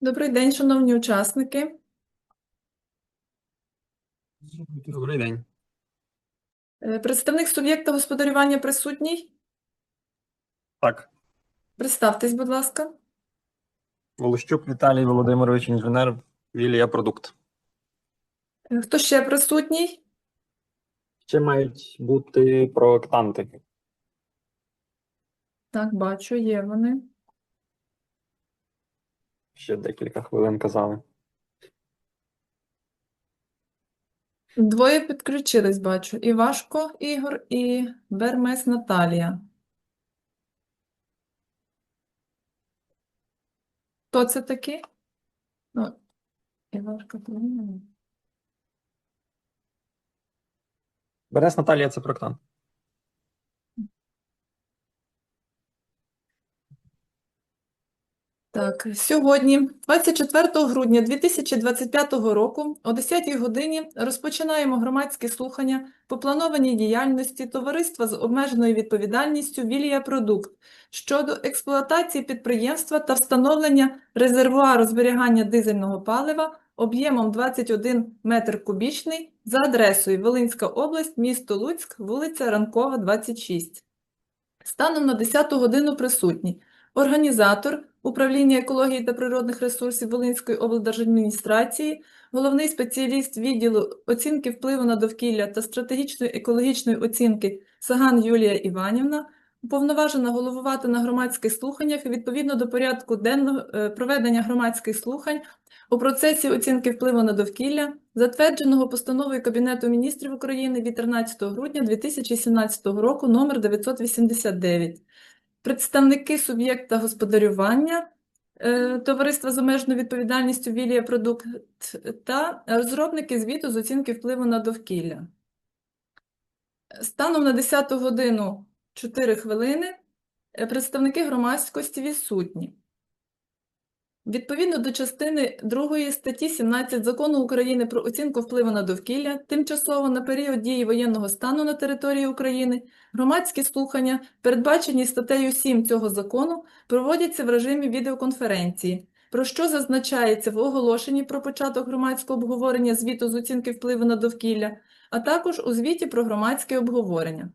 Добрий день, шановні учасники. Добрий день. Е, Представник суб'єкта господарювання присутній? Так, Представтесь, будь ласка. Волощук Віталій Володимирович, інженер, Вілія Продукт. Е, Хто ще присутній? Ще мають бути проектанти. Так, бачу, є вони. Ще декілька хвилин казали. Двоє підключились, бачу. Івашко Ігор і Бермес Наталія. Хто це такі? Ну, Івашко? Берес Наталія це проектант. Так, сьогодні, 24 грудня 2025 року, о 10 годині розпочинаємо громадські слухання по планованій діяльності товариства з обмеженою відповідальністю Вілія Продукт щодо експлуатації підприємства та встановлення резервуару зберігання дизельного палива об'ємом 21 метр кубічний за адресою Волинська область, місто Луцьк, вулиця Ранкова, 26. Станом на 10 годину присутні організатор Управління екології та природних ресурсів Волинської облдержадміністрації, головний спеціаліст відділу оцінки впливу на довкілля та стратегічної екологічної оцінки Саган Юлія Іванівна, уповноважена головувати на громадських слуханнях і відповідно до порядку денного е, проведення громадських слухань у процесі оцінки впливу на довкілля, затвердженого постановою Кабінету міністрів України від 13 грудня 2017 року номер 989 представники суб'єкта господарювання е, товариства з обмеженою відповідальністю Вілія Продукт та розробники звіту з оцінки впливу на довкілля. Станом на 10 годину 4 хвилини е, представники громадськості відсутні. Відповідно до частини 2 статті 17 Закону України про оцінку впливу на довкілля, тимчасово на період дії воєнного стану на території України громадські слухання, передбачені статтею 7 цього закону, проводяться в режимі відеоконференції, про що зазначається в оголошенні про початок громадського обговорення звіту з оцінки впливу на довкілля, а також у звіті про громадське обговорення.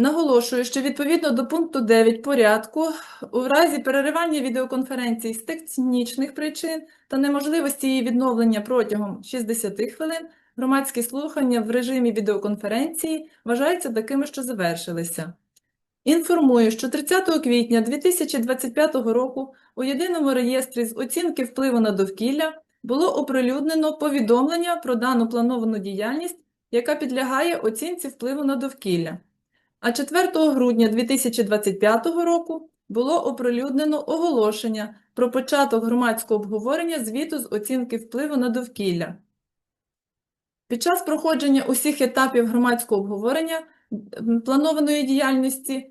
Наголошую, що відповідно до пункту 9 порядку, у разі переривання відеоконференції з технічних причин та неможливості її відновлення протягом 60 хвилин, громадські слухання в режимі відеоконференції вважаються такими, що завершилися. Інформую, що 30 квітня 2025 року у єдиному реєстрі з оцінки впливу на довкілля було оприлюднено повідомлення про дану плановану діяльність, яка підлягає оцінці впливу на довкілля. А 4 грудня 2025 року було оприлюднено оголошення про початок громадського обговорення звіту з оцінки впливу на довкілля. Під час проходження усіх етапів громадського обговорення планованої діяльності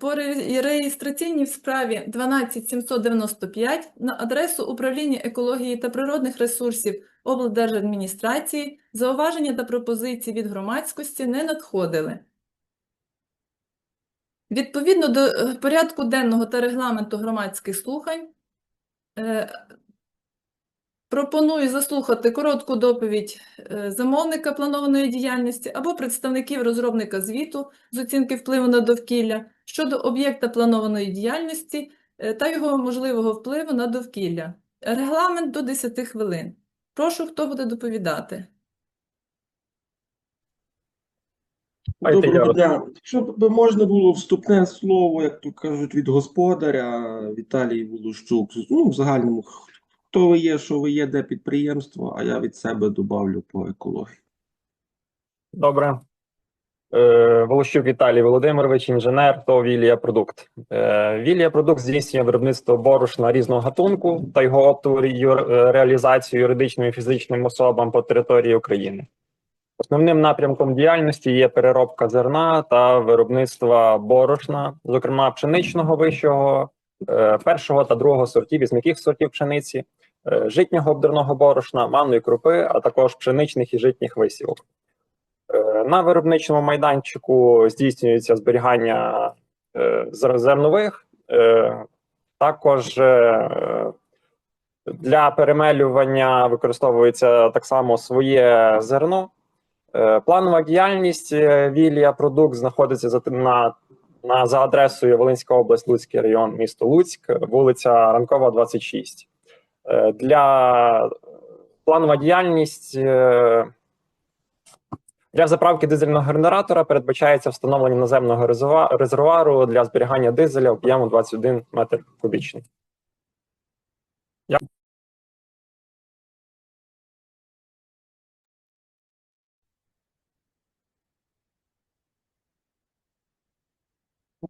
по реєстраційній справі 12795 на адресу Управління екології та природних ресурсів облдержадміністрації зауваження та пропозиції від громадськості не надходили. Відповідно до е, порядку денного та регламенту громадських слухань, е, пропоную заслухати коротку доповідь е, замовника планованої діяльності або представників розробника звіту з оцінки впливу на довкілля щодо об'єкта планованої діяльності та його можливого впливу на довкілля. Регламент до 10 хвилин. Прошу, хто буде доповідати. Давайте я Доброго дня. Якщо б можна було вступне слово, як то кажуть, від господаря Віталій Волощук. Ну, в загальному, хто ви є, що ви є, де підприємство, а я від себе добавлю по екології. Добре. Е, Волощук Віталій Володимирович, інженер, то Вілія Продукт. Е, Вілія Продукт здійснює виробництво борошна різного гатунку та його оптову е, реалізацію юридичним і фізичним особам по території України. Основним напрямком діяльності є переробка зерна та виробництво борошна, зокрема пшеничного вищого, е, першого та другого сортів із м'яких сортів пшениці, е, житнього обдерного борошна, манної крупи, а також пшеничних і житніх висівок. Е, На виробничому майданчику здійснюється зберігання зернових, Також для перемелювання використовується так само своє зерно. Е, Планова діяльність е, Вілія Продукт знаходиться на, на за адресою Волинська область, Луцький район, місто Луцьк, вулиця Ранкова, 26. Е, Для планова діяльність для заправки дизельного генератора передбачається встановлення наземного резервуару для зберігання дизеля об'єму 21 метр кубічний.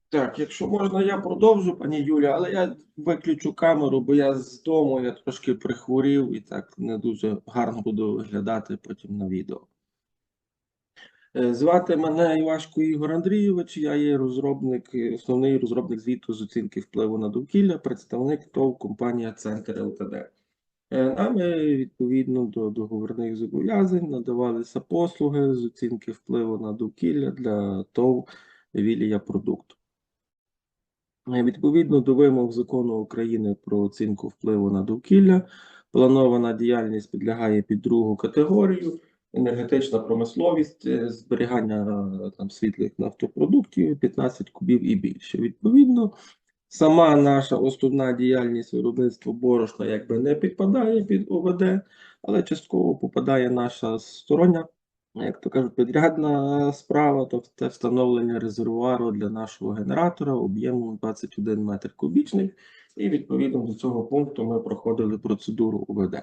Так, якщо можна, я продовжу, пані Юля, але я виключу камеру, бо я з дому я трошки прихворів і так не дуже гарно буду виглядати потім на відео. Е, Звати мене Івашко Ігор Андрійович, я є розробник, е, основний розробник звіту з оцінки впливу на довкілля, представник ТОВ компанія Центр ЛТД. Е, Нами відповідно до договірних зобов'язань надавалися послуги з оцінки впливу на довкілля для ТОВ Вілія Продукт. Е, Відповідно до вимог закону України про оцінку впливу на довкілля, планована діяльність підлягає під другу категорію. Енергетична промисловість, е, зберігання е, там світлих нафтопродуктів 15 кубів і більше. Відповідно, сама наша основна діяльність виробництва борошна якби не підпадає під ОВД, але частково попадає наша стороння, як то кажуть, підрядна справа, тобто встановлення резервуару для нашого генератора об'ємом 21 метр кубічний. І відповідно до цього пункту ми проходили процедуру ОВД.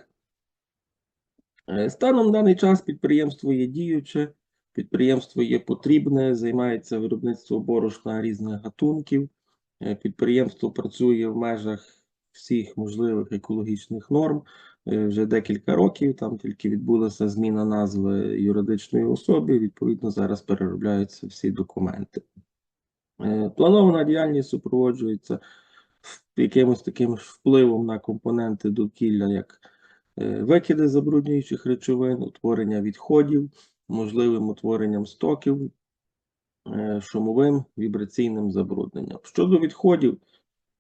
Е, Станом на даний час підприємство є діюче, підприємство є потрібне, займається виробництвом борошна різних гатунків. Е, Підприємство працює в межах всіх можливих екологічних норм е, вже декілька років. Там тільки відбулася зміна назви юридичної особи. Відповідно, зараз переробляються всі документи. Е, Планована діяльність супроводжується якимось таким впливом на компоненти довкілля, як е, викиди забруднюючих речовин, утворення відходів, можливим утворенням стоків, шумовим вібраційним забрудненням. Щодо відходів,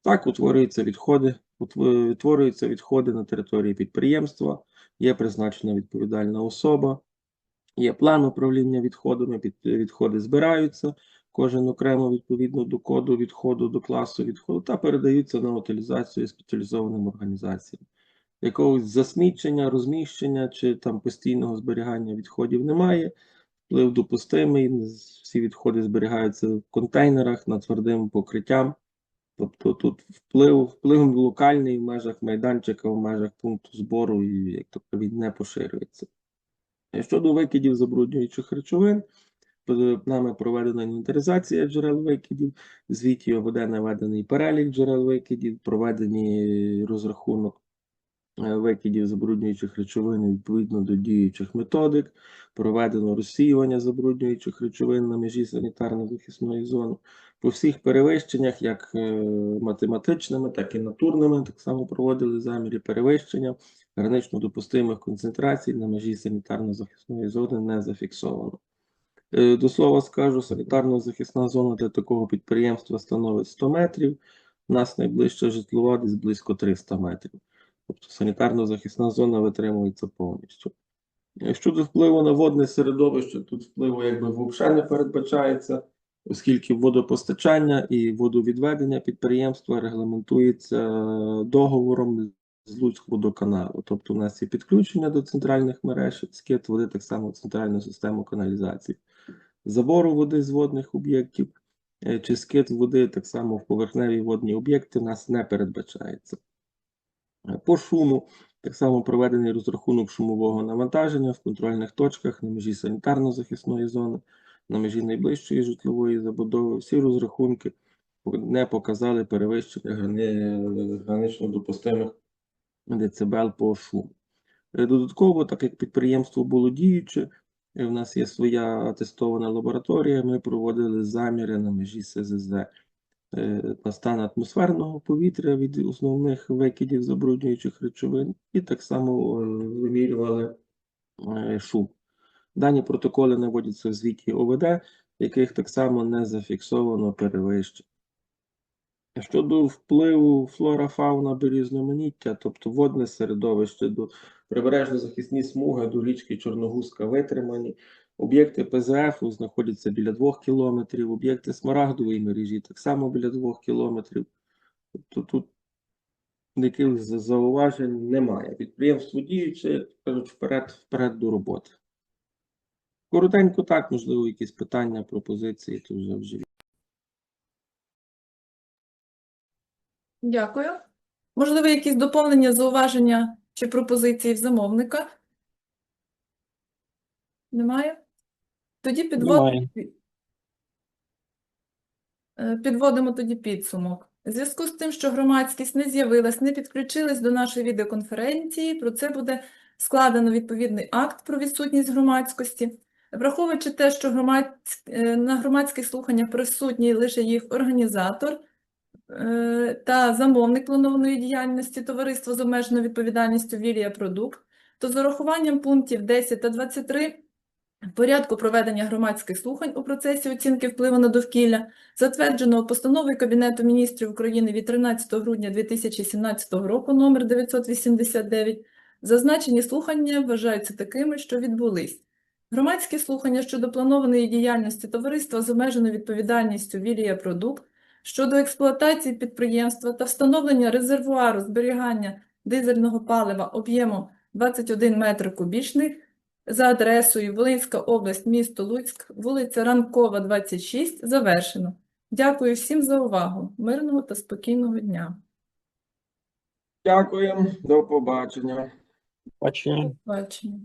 так утворюються відходи, утворюються відходи на території підприємства, є призначена відповідальна особа, є план управління відходами, відходи збираються, кожен окремо відповідно до коду відходу, до класу відходу, та передаються на утилізацію спеціалізованим організаціям. Якогось засмічення, розміщення чи там постійного зберігання відходів немає. Вплив допустимий, всі відходи зберігаються в контейнерах над твердим покриттям. Тобто тут вплив, вплив локальний в межах майданчика, в межах пункту збору, і як то він не поширюється. Щодо викидів забруднюючих речовин, нами проведена інвентаризація джерел викидів, звіті веде наведений перелік джерел викидів, проведені розрахунок викидів забруднюючих речовин відповідно до діючих методик, проведено розсіювання забруднюючих речовин на межі санітарно-захисної зони. По всіх перевищеннях, як е, математичними, так і натурними, так само проводили заміри перевищення. Гранично допустимих концентрацій на межі санітарно-захисної зони не зафіксовано. Е, До слова скажу, санітарно-захисна зона для такого підприємства становить 100 метрів. У нас найближча житлова десь близько 300 метрів. Тобто санітарно-захисна зона витримується повністю. Щодо впливу на водне середовище, тут впливу якби взагалі не передбачається, оскільки водопостачання і водовідведення підприємства регламентується договором з Луцькводоканалу. Тобто у нас є підключення до центральних мереж, скид води так само центральну систему каналізації, забору води з водних об'єктів е, чи скид води так само в поверхневі водні об'єкти у нас не передбачається. По шуму так само проведений розрахунок шумового навантаження в контрольних точках на межі санітарно-захисної зони, на межі найближчої житлової забудови. Всі розрахунки не показали перевищення гранично допустимих децибел по шуму. Е, Додатково, так як підприємство було діюче, е, в нас є своя атестована лабораторія, ми проводили заміри на межі СЗЗ на стан атмосферного повітря від основних викидів забруднюючих речовин, і так само е, вимірювали е, шум. Дані протоколи наводяться в звіті ОВД, яких так само не зафіксовано перевищень. Щодо впливу флора-фауна до тобто водне середовище, до прибережно-захисні смуги, до річки Чорногузька витримані. Об'єкти ПЗФ знаходяться біля 2 кілометрів, об'єкти Смарагдової мережі так само біля 2 кілометрів. Тобто тут якихось зауважень немає. Підприємство діюче, кажуть, вперед, вперед до роботи. Коротенько так, можливо, якісь питання, пропозиції, то вже вже Дякую. Можливо, якісь доповнення, зауваження чи пропозиції в замовника? Немає? Тоді підводимо, Немає. Е, підводимо тоді підсумок. У зв'язку з тим, що громадськість не з'явилась, не підключилась до нашої відеоконференції, про це буде складено відповідний акт про відсутність громадськості. Враховуючи те, що громадськ... е, на громадських слуханнях присутній лише їх організатор та замовник планованої діяльності товариства з обмеженою відповідальністю Вілія Продукт, то з урахуванням пунктів 10 та 23 в порядку проведення громадських слухань у процесі оцінки впливу на довкілля, затвердженого постановою Кабінету міністрів України від 13 грудня 2017 року номер 989, зазначені слухання вважаються такими, що відбулись. Громадські слухання щодо планованої діяльності товариства з обмеженою відповідальністю Вілія Продукт щодо експлуатації підприємства та встановлення резервуару зберігання дизельного палива об'ємом 21 метр кубічний за адресою Волинська область, місто Луцьк, вулиця Ранкова, 26, завершено. Дякую всім за увагу. Мирного та спокійного дня. Дякуємо, до побачення. Бачення. Бачення.